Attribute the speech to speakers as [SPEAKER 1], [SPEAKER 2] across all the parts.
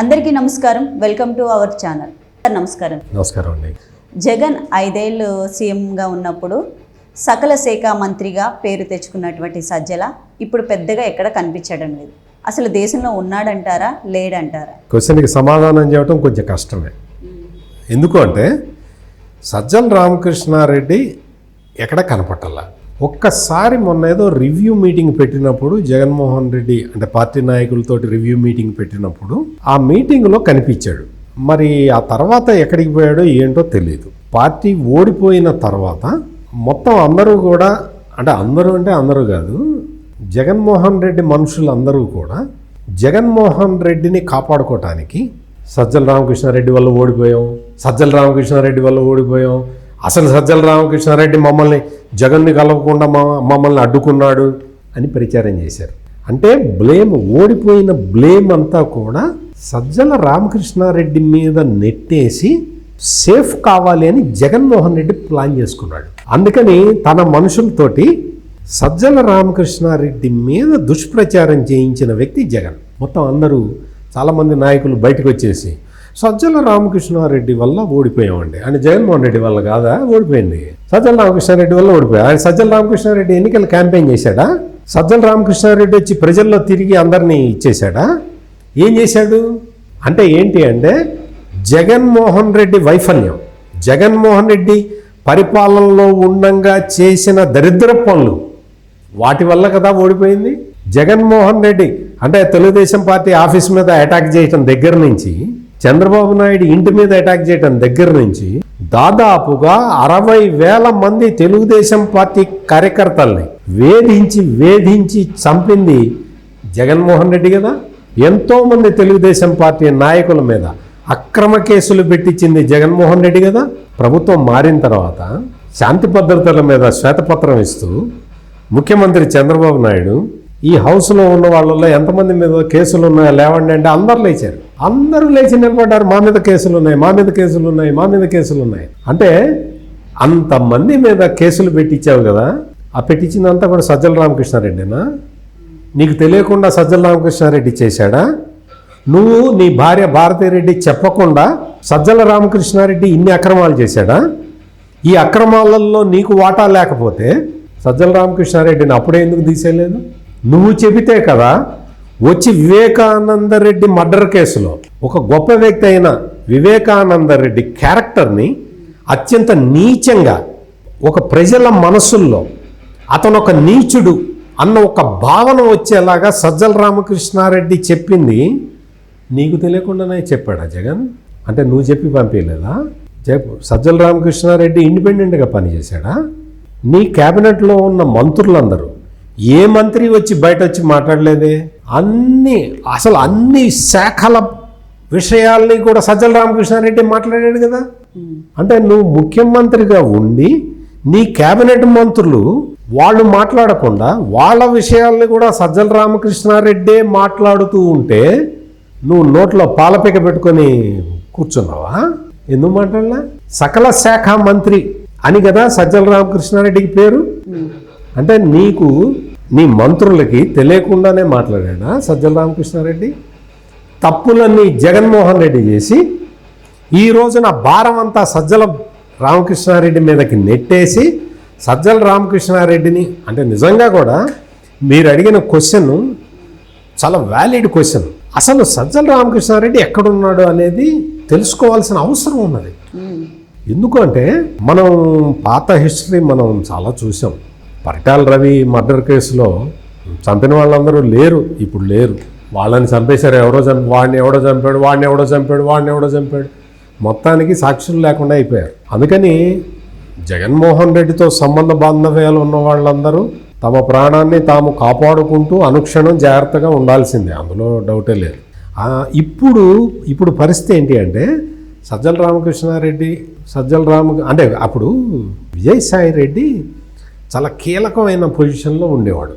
[SPEAKER 1] అందరికీ నమస్కారం. Welcome to our channel. నమస్కారం.
[SPEAKER 2] నమస్కారం అండి.
[SPEAKER 1] జగన్ ఐదేళ్ళు సీఎంగా ఉన్నప్పుడు సకల శాఖ మంత్రిగా పేరు తెచ్చుకున్నటువంటి సజ్జల ఇప్పుడు పెద్దగా ఎక్కడ కనిపించడం లేదు. అసలు దేశంలో ఉన్నాడంటారా లేడంటారా?
[SPEAKER 2] క్వశ్చన్కి సమాధానం చెప్పడం కొంచెం కష్టమే. ఎందుకు అంటే సజ్జల రామకృష్ణారెడ్డి ఎక్కడ కనపట్టాల ఒక్కసారి మొన్న ఏదో రివ్యూ మీటింగ్ పెట్టినప్పుడు జగన్మోహన్ రెడ్డి అంటే పార్టీ నాయకులతోటి రివ్యూ మీటింగ్ పెట్టినప్పుడు ఆ మీటింగ్లో కనిపించాడు. మరి ఆ తర్వాత ఎక్కడికి పోయాడో ఏంటో తెలియదు పార్టీ ఓడిపోయిన తర్వాత మొత్తం అందరూ కూడా అంటే అందరూ అంటే అందరూ కాదు జగన్మోహన్ రెడ్డి మనుషులందరూ కూడా జగన్మోహన్ రెడ్డిని కాపాడుకోవటానికి సజ్జల రామకృష్ణారెడ్డి వల్ల ఓడిపోయాం సజ్జల రామకృష్ణారెడ్డి వల్ల ఓడిపోయాం అసలు సజ్జల రామకృష్ణారెడ్డి మమ్మల్ని జగన్ని కలవకుండా మమ్మల్ని అడ్డుకున్నాడు అని ప్రచారం చేశారు. అంటే బ్లేమ్ ఓడిపోయిన బ్లేమ్ అంతా కూడా సజ్జల రామకృష్ణారెడ్డి మీద నెట్టేసి సేఫ్ కావాలి అని జగన్మోహన్ రెడ్డి ప్లాన్ చేసుకున్నాడు. అందుకని తన మనుషులతోటి సజ్జల రామకృష్ణారెడ్డి మీద దుష్ప్రచారం చేయించిన వ్యక్తి జగన్. మొత్తం అందరూ చాలామంది నాయకులు బయటకు వచ్చేసి సజ్జల రామకృష్ణారెడ్డి వల్ల ఓడిపోయామండి. ఆయన జగన్మోహన్ రెడ్డి వల్ల కాదా? ఓడిపోయింది. సజ్జల రామకృష్ణారెడ్డి వల్ల ఓడిపోయా? ఆయన సజ్జల రామకృష్ణారెడ్డి ఎన్నికల క్యాంపెయిన్ చేశాడా? సజ్జల రామకృష్ణారెడ్డి వచ్చి ప్రజల్లో తిరిగి అందరినీ ఇచ్చేశాడా? ఏం చేశాడు? అంటే ఏంటి అంటే జగన్మోహన్ రెడ్డి వైఫల్యం. జగన్మోహన్ రెడ్డి పరిపాలనలో ఉండంగా చేసిన దరిద్ర పనులు వాటి వల్ల కదా ఓడిపోయింది. జగన్మోహన్ రెడ్డి అంటే తెలుగుదేశం పార్టీ ఆఫీస్ మీద అటాక్ చేయటం దగ్గర నుంచి చంద్రబాబు నాయుడు ఇంటి మీద అటాక్ చేయటం దగ్గర నుంచి దాదాపుగా అరవై వేల మంది తెలుగుదేశం పార్టీ కార్యకర్తల్ని వేధించి వేధించి చంపింది జగన్మోహన్ రెడ్డి కదా. ఎంతో మంది తెలుగుదేశం పార్టీ నాయకుల మీద అక్రమ కేసులు పెట్టించింది జగన్మోహన్ రెడ్డి కదా. ప్రభుత్వం మారిన తర్వాత శాంతి భద్రతల మీద శ్వేతపత్రం ఇస్తూ ముఖ్యమంత్రి చంద్రబాబు నాయుడు ఈ హౌస్లో ఉన్న వాళ్ళలో ఎంతమంది మీద కేసులు ఉన్నాయో లేవండి అంటే అందరు లేచారు. అందరూ లేచి నిలబడ్డారు. మా మీద కేసులు ఉన్నాయి మా మీద కేసులు ఉన్నాయి మా మీద కేసులు ఉన్నాయి. అంటే అంతమంది మీద కేసులు పెట్టించావు కదా ఆ పెట్టించిందంతా కూడా సజ్జల రామకృష్ణారెడ్డినా? నీకు తెలియకుండా సజ్జల రామకృష్ణారెడ్డి చేశాడా? నువ్వు నీ భార్య భారతీరెడ్డి చెప్పకుండా సజ్జల రామకృష్ణారెడ్డి ఇన్ని అక్రమాలు చేశాడా? ఈ అక్రమాలలో నీకు వాటా లేకపోతే సజ్జల రామకృష్ణారెడ్డిని అప్పుడే ఎందుకు తీసేయలేదు? నువ్వు చెబితే కదా వచ్చి వివేకానంద రెడ్డి మర్డర్ కేసులో ఒక గొప్ప వ్యక్తి అయిన వివేకానంద రెడ్డి క్యారెక్టర్ని అత్యంత నీచంగా ఒక ప్రజల మనసుల్లో అతను ఒక నీచుడు అన్న ఒక భావన వచ్చేలాగా సజ్జల రామకృష్ణారెడ్డి చెప్పింది. నీకు తెలియకుండానే చెప్పాడా జగన్? అంటే నువ్వు చెప్పి పంపించలేదా చెప్పు సజ్జల రామకృష్ణారెడ్డి ఇండిపెండెంట్గా పనిచేశాడా? నీ క్యాబినెట్లో ఉన్న మంత్రులందరూ ఏ మంత్రి వచ్చి బయట వచ్చి మాట్లాడలేదే? అన్ని అసలు అన్ని శాఖల విషయాల్ని కూడా సజ్జల రామకృష్ణారెడ్డి మాట్లాడాడు కదా. అంటే నువ్వు ముఖ్యమంత్రిగా ఉండి నీ కేబినెట్ మంత్రులు వాళ్ళు మాట్లాడకుండా వాళ్ళ విషయాల్ని కూడా సజ్జల రామకృష్ణారెడ్డే మాట్లాడుతూ ఉంటే నువ్వు నోట్లో పాలపిక పెట్టుకొని కూర్చున్నావా? ఎందుకు మాట్లాడలా? సకల శాఖ మంత్రి అని కదా సజ్జల రామకృష్ణారెడ్డికి పేరు? అంటే నీకు నీ మంత్రులకి తెలియకుండానే మాట్లాడాడా సజ్జల రామకృష్ణారెడ్డి? తప్పులన్నీ జగన్మోహన్ రెడ్డి చేసి ఈ రోజున భారం అంతా సజ్జల రామకృష్ణారెడ్డి మీదకి నెట్టేసి సజ్జల రామకృష్ణారెడ్డిని అంటే నిజంగా కూడా మీరు అడిగిన క్వశ్చన్ చాలా వ్యాలిడ్ క్వశ్చన్ అసలు సజ్జల రామకృష్ణారెడ్డి ఎక్కడున్నాడు అనేది తెలుసుకోవాల్సిన అవసరం ఉన్నది. ఎందుకంటే మనం పాత హిస్టరీ మనం చాలా చూసాం పరిటాల రవి మర్డర్ కేసులో చంపిన వాళ్ళందరూ లేరు ఇప్పుడు లేరు. వాళ్ళని చంపేశారు ఎవరో చంపి వాడిని ఎవడో చంపాడు వాడిని ఎవడో చంపాడు వాడిని ఎవడో చంపాడు. మొత్తానికి సాక్షులు లేకుండా అయిపోయారు. అందుకని జగన్మోహన్ రెడ్డితో సంబంధ బాంధవ్యాలు ఉన్న వాళ్ళందరూ తమ ప్రాణాన్ని తాము కాపాడుకుంటూ అనుక్షణం జాగ్రత్తగా ఉండాల్సిందే. అందులో డౌటే లేదు. ఇప్పుడు ఇప్పుడు పరిస్థితి ఏంటి అంటే సజ్జల రామకృష్ణారెడ్డి సజ్జల రామ అంటే అప్పుడు విజయసాయి రెడ్డి చాలా కీలకమైన పొజిషన్లో ఉండేవాడు.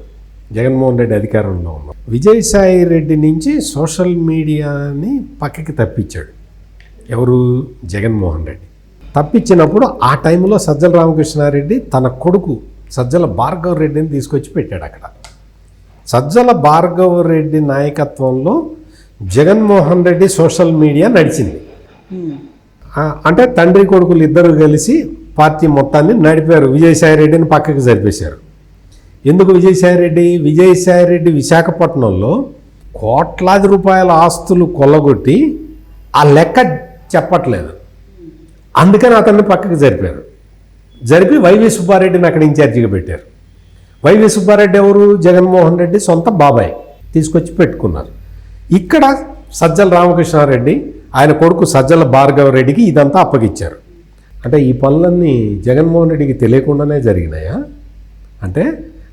[SPEAKER 2] జగన్మోహన్ రెడ్డి అధికారంలో ఉన్నాడు విజయసాయి రెడ్డి నుంచి సోషల్ మీడియాని పక్కకి తప్పించాడు. ఎవరు? జగన్మోహన్ రెడ్డి. తప్పించినప్పుడు ఆ టైంలో సజ్జల రామకృష్ణారెడ్డి తన కొడుకు సజ్జల భార్గవ రెడ్డిని తీసుకొచ్చి పెట్టాడు అక్కడ. సజ్జల భార్గవ రెడ్డి నాయకత్వంలో జగన్మోహన్ రెడ్డి సోషల్ మీడియా నడిచింది. అంటే తండ్రి కొడుకులు ఇద్దరు కలిసి పార్టీ మొత్తాన్ని నడిపారు. విజయసాయి రెడ్డిని పక్కకి జరిపేశారు. ఎందుకు విజయసాయి రెడ్డి విజయసాయి రెడ్డి విశాఖపట్నంలో కోట్లాది రూపాయల ఆస్తులు కొల్లగొట్టి ఆ లెక్క చెప్పట్లేదు. అందుకని అతన్ని పక్కకి జరిపారు. జరిపి వైవి సుబ్బారెడ్డిని అక్కడ ఇన్ఛార్జిగా పెట్టారు. వైవి సుబ్బారెడ్డి ఎవరు? జగన్మోహన్ రెడ్డి సొంత బాబాయ్ తీసుకొచ్చి పెట్టుకున్నారు. ఇక్కడ సజ్జల రామకృష్ణారెడ్డి ఆయన కొడుకు సజ్జల భార్గవ రెడ్డికి ఇదంతా అప్పగించారు అంటే ఈ పనులన్నీ జగన్మోహన్ రెడ్డికి తెలియకుండానే జరిగినాయా? అంటే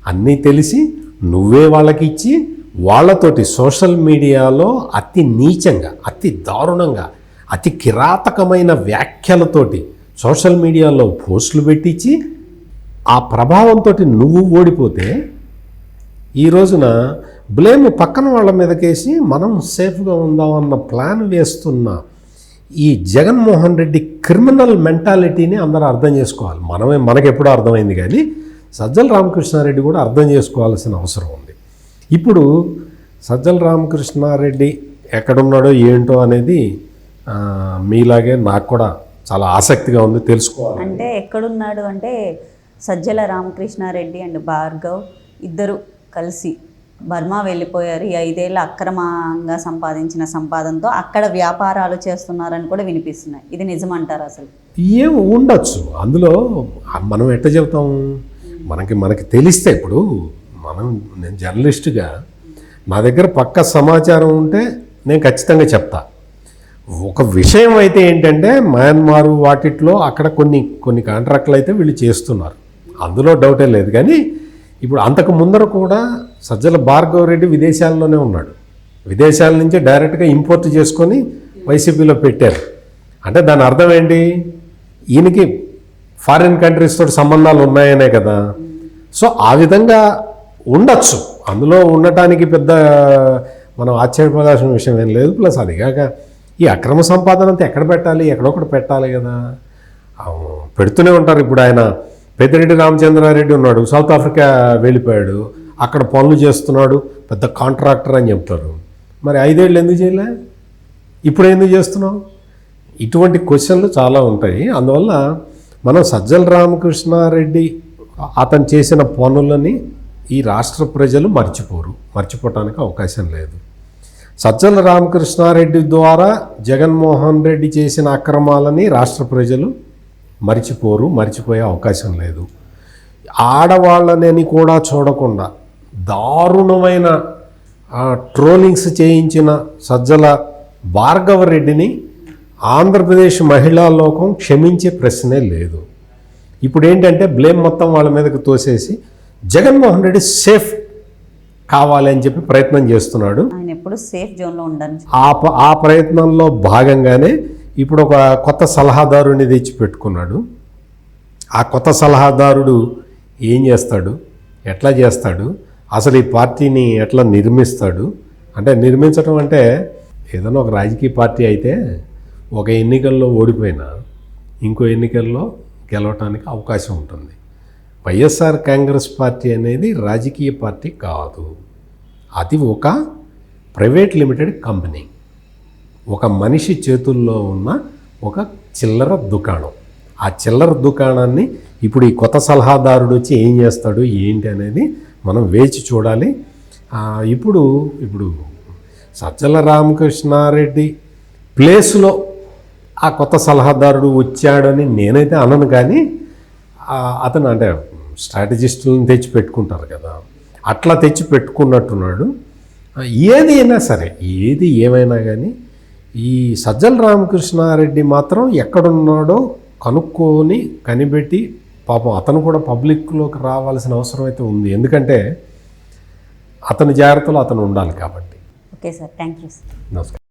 [SPEAKER 2] అన్నీ తెలిసి నువ్వే వాళ్ళకి ఇచ్చి వాళ్ళతోటి సోషల్ మీడియాలో అతి నీచంగా అతి దారుణంగా అతి కిరాతకమైన వ్యాఖ్యలతోటి సోషల్ మీడియాలో పోస్టులు పెట్టించి ఆ ప్రభావంతో నువ్వు ఓడిపోతే ఈ రోజున బ్లేమ్ పక్కన వాళ్ళ మీదకేసి మనం సేఫ్గా ఉందామన్న ప్లాన్ వేస్తున్నా ఈ జగన్మోహన్ రెడ్డి క్రిమినల్ మెంటాలిటీని అందరూ అర్థం చేసుకోవాలి. మనమే మనకెప్పుడూ అర్థమైంది కానీ సజ్జల రామకృష్ణారెడ్డి కూడా అర్థం చేసుకోవాల్సిన అవసరం ఉంది. ఇప్పుడు సజ్జల రామకృష్ణారెడ్డి ఎక్కడున్నాడో ఏంటో అనేది మీలాగే నాకు కూడా చాలా ఆసక్తిగా ఉంది తెలుసుకోవాలి.
[SPEAKER 1] అంటే ఎక్కడున్నాడు అంటే సజ్జల రామకృష్ణారెడ్డి అండ్ భార్గవ్ ఇద్దరు కలిసి బర్మా వెళ్ళిపోయారు. ఈ ఐదేళ్ళ అక్రమంగా సంపాదించిన సంపాదనతో అక్కడ వ్యాపారాలు చేస్తున్నారని కూడా వినిపిస్తున్నాయి. ఇది నిజమంటారు అసలు?
[SPEAKER 2] ఏం ఉండొచ్చు. అందులో మనం ఎట్ట చెబుతాం? మనకి మనకి తెలిస్తే ఇప్పుడు మనం నేను జర్నలిస్ట్గా నా దగ్గర పక్క సమాచారం ఉంటే నేను ఖచ్చితంగా చెప్తా. ఒక విషయం అయితే ఏంటంటే మయన్మార్ వాటిట్లో అక్కడ కొన్ని కొన్ని కాంట్రాక్ట్లు అయితే వీళ్ళు చేస్తున్నారు. అందులో డౌటే లేదు. కానీ ఇప్పుడు అంతకు ముందర కూడా సజ్జల భార్గవ రెడ్డి విదేశాల్లోనే ఉన్నాడు. విదేశాల నుంచి డైరెక్ట్గా ఇంపోర్ట్ చేసుకొని వైసీపీలో పెట్టారు. అంటే దాని అర్థం ఏంటి? ఈయనకి ఫారిన్ కంట్రీస్ తోటి సంబంధాలు ఉన్నాయనే కదా. సో ఆ విధంగా ఉండొచ్చు. అందులో ఉండటానికి పెద్ద మనం ఆశ్చర్యపడాల్సిన విషయం ఏం లేదు. ప్లస్ అది కాక ఈ అక్రమ సంపాదన అంతా ఎక్కడ పెట్టాలి? ఎక్కడొక్కడ పెట్టాలి కదా. పెడుతూనే ఉంటారు. ఇప్పుడు ఆయన పెద్దిరెడ్డి రామచంద్రారెడ్డి ఉన్నాడు సౌత్ ఆఫ్రికా వెళ్ళిపోయాడు అక్కడ పనులు చేస్తున్నాడు పెద్ద కాంట్రాక్టర్ అని చెప్తారు. మరి ఐదేళ్ళు ఎందుకు చేయలే? ఇప్పుడు ఎందుకు చేస్తున్నావు? ఇటువంటి క్వశ్చన్లు చాలా ఉంటాయి. అందువల్ల మనం సజ్జల రామకృష్ణారెడ్డి అతను చేసిన పనులని ఈ రాష్ట్ర ప్రజలు మర్చిపోరు మర్చిపోవటానికి అవకాశం లేదు. సజ్జల రామకృష్ణారెడ్డి ద్వారా జగన్మోహన్ రెడ్డి చేసిన అక్రమాలని రాష్ట్ర ప్రజలు మర్చిపోరు మర్చిపోయే అవకాశం లేదు. ఆడవాళ్ళని కూడా చూడకుండా దారుణమైన ట్రోలింగ్స్ చేయించిన సజ్జల భార్గవ రెడ్డిని ఆంధ్రప్రదేశ్ మహిళా లోకం క్షమించే ప్రశ్నే లేదు. ఇప్పుడు ఏంటంటే బ్లేమ్ మొత్తం వాళ్ళ మీదకి తోసేసి జగన్మోహన్ రెడ్డి సేఫ్ కావాలి అని చెప్పి ప్రయత్నం చేస్తున్నాడు.
[SPEAKER 1] ఆయన ఎప్పుడు సేఫ్ జోన్లో ఉండని
[SPEAKER 2] ఆ ప- ఆ ప్రయత్నంలో భాగంగానే ఇప్పుడు ఒక కొత్త సలహాదారుని తెచ్చి పెట్టుకున్నాడు ఆ కొత్త సలహాదారుడు ఏం చేస్తాడు? ఎట్లా చేస్తాడు? అసలు ఈ పార్టీని ఎట్లా నిర్మిస్తాడు? అంటే నిర్మించడం అంటే ఏదైనా ఒక రాజకీయ పార్టీ అయితే ఒక ఎన్నికల్లో ఓడిపోయినా ఇంకో ఎన్నికల్లో గెలవటానికి అవకాశం ఉంటుంది. వైఎస్ఆర్ కాంగ్రెస్ పార్టీ అనేది రాజకీయ పార్టీ కాదు. అది ఒక ప్రైవేట్ లిమిటెడ్ కంపెనీ. ఒక మనిషి చేతుల్లో ఉన్న ఒక చిల్లర దుకాణం. ఆ చిల్లర దుకాణాన్ని ఇప్పుడు ఈ కొత్త సలహాదారుడు వచ్చి ఏం చేస్తాడు ఏంటి అనేది మనం వేచి చూడాలి. ఇప్పుడు ఇప్పుడు సజ్జల రామకృష్ణారెడ్డి ప్లేస్లో ఆ కొత్త సలహాదారుడు వచ్చాడని నేనైతే అనను కానీ అతను అంటే స్ట్రాటజిస్టులను తెచ్చి పెట్టుకుంటారు కదా అట్లా తెచ్చి పెట్టుకున్నట్టున్నాడు. ఏది అయినా సరే ఏది ఏమైనా కానీ ఈ సజ్జల రామకృష్ణారెడ్డి మాత్రం ఎక్కడున్నాడో కనుక్కొని కనిపెట్టి పాపం అతను కూడా పబ్లిక్లోకి రావాల్సిన అవసరం అయితే ఉంది. ఎందుకంటే అతని జాగ్రత్తలో అతను ఉండాలి కాబట్టి.
[SPEAKER 1] Okay sir. Thank you sir.
[SPEAKER 2] నమస్కారం.